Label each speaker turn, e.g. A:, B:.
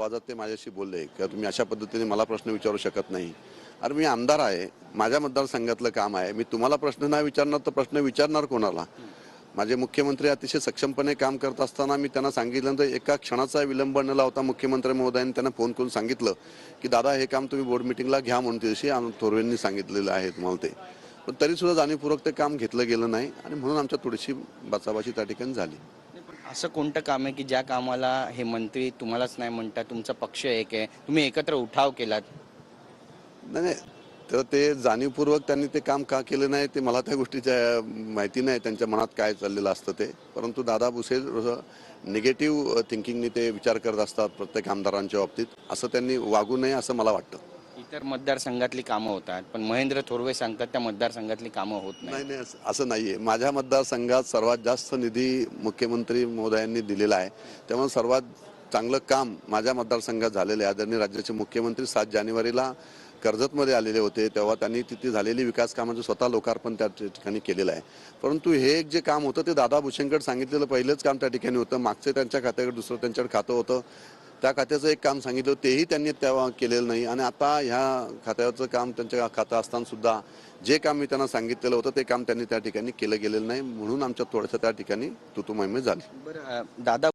A: आवाजात ते माझ्याशी बोलले किंवा तुम्ही अशा पद्धतीने मला प्रश्न विचारू शकत नाही. अरे मी आमदार आहे माझ्या मतदारसंघातलं काम आहे मी तुम्हाला प्रश्न नाही विचारणार तर प्रश्न विचारणार कोणाला? माझे मुख्यमंत्री अतिशय सक्षमपणे काम करत असताना मी त्यांना सांगितल्यानंतर एका क्षणाचा विलंब न लावता मुख्यमंत्री महोदयांनी त्यांना फोन करून सांगितलं की दादा हे काम तुम्ही बोर्ड मिटिंगला घ्या म्हणून दिवशी थोरवेंनी सांगितलेलं आहे तुम्हाला ते. पण तरीसुद्धा जाणीवपूर्वक ते काम घेतलं गेलं नाही आणि म्हणून आमच्या थोडीशी बाचाबाची त्या ठिकाणी झाली.
B: असं कोणतं काम आहे की ज्या कामाला हे मंत्री तुम्हालाच नाही म्हणतात तुमचा पक्ष एक आहे? तुम्ही एकत्र उठाव केलात?
A: नाही नाही. तर ते जाणीवपूर्वक त्यांनी ते काम का केलं नाही ते मला त्या गोष्टीच्या माहिती नाही त्यांच्या मनात काय चाललेलं असतं ते. परंतु दादा भुसे निगेटिव्ह थिंकिंगने ते विचार करत असतात प्रत्येक आमदारांच्या बाबतीत असं त्यांनी वागू नये असं मला वाटतं.
B: इतर मतदारसंघातली कामं होतात पण महेंद्र थोरवे सांगतात त्या मतदारसंघातली कामं होत नाही.
A: नाही नाही असं- असं नाहीये. माझ्या मतदारसंघात सर्वात जास्त निधी मुख्यमंत्री महोदयांनी दिलेला आहे. त्यामुळे सर्वात चांगलं काम माझ्या मतदारसंघात झालेलं आहे. आदरणीय राज्याचे मुख्यमंत्री सात जानेवारीला कर्जतमध्ये आलेले होते. तेव्हा त्यांनी तिथे झालेली विकास कामाचं स्वतः लोकार्पण त्या ठिकाणी केलेलं आहे. परंतु हे एक जे काम होतं ते दादा भुसेंकडे सांगितलेलं पहिलंच काम त्या ठिकाणी होतं. मागचं त्यांच्या खात्याकडे दुसरं त्यांच्याकडे खातं होतं. त्या खात्याचं एक काम सांगितलं तेही त्यांनी तेव्हा केलेलं नाही. आणि आता ह्या खात्याचं काम त्यांच्या खातं असताना सुद्धा जे काम मी त्यांना सांगितलेलं होतं ते काम त्यांनी त्या ठिकाणी केलं गेलेलं नाही. म्हणून आमच्या थोडंसं त्या ठिकाणी तुतुमयमे झाली.
B: बरं दादा